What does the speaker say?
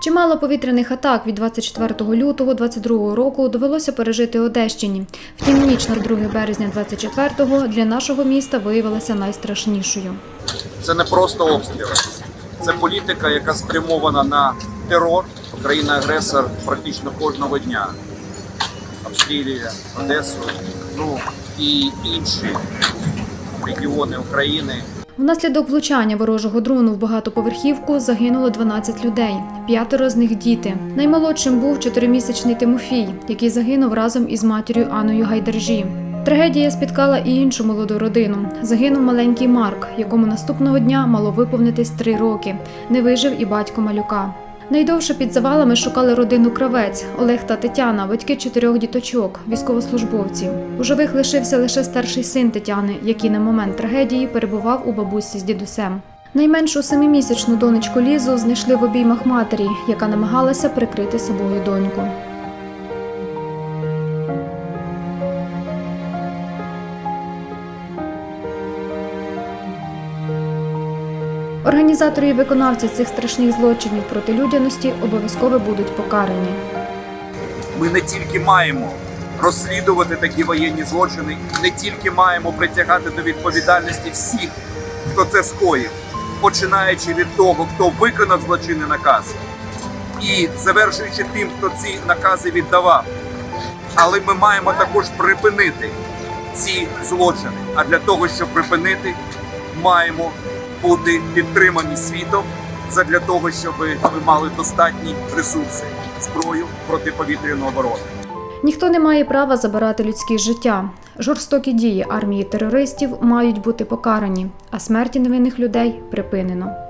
Чимало повітряних атак від 24 лютого 22 року довелося пережити Одещині. Втім, ніч на 2 березня 24-го для нашого міста виявилася найстрашнішою. Це не просто обстріли, це політика, яка спрямована на терор. Країна-агресор практично кожного дня обстрілює Одесу, ну і інші регіони України. Внаслідок влучання ворожого дрону в багатоповерхівку загинуло 12 людей. П'ятеро з них діти. Наймолодшим був чотиримісячний Тимофій, який загинув разом із матір'ю Аною Гайдержі. Трагедія спіткала і іншу молоду родину. Загинув маленький Марк, якому наступного дня мало виповнитись три роки. Не вижив і батько малюка. Найдовше під завалами шукали родину Кравець Олег та Тетяна, батьки чотирьох діточок, військовослужбовців. У живих лишився лише старший син Тетяни, який на момент трагедії перебував у бабусі з дідусем. Найменшу семимісячну донечку Лізу знайшли в обіймах матері, яка намагалася прикрити собою доньку. Організатори і виконавці цих страшних злочинів проти людяності обов'язково будуть покарані. Ми не тільки маємо розслідувати такі воєнні злочини, не тільки маємо притягати до відповідальності всіх, хто це скоїв, починаючи від того, хто виконав злочинний наказ, і завершуючи тим, хто ці накази віддавав. Але ми маємо також припинити ці злочини. А для того, щоб припинити, маємо бути підтримані світом задля того, щоб ми мали достатні ресурси, зброю протиповітряної оборони. Ніхто не має права забирати людське життя. Жорстокі дії армії терористів мають бути покарані, а смерті невинних людей припинено.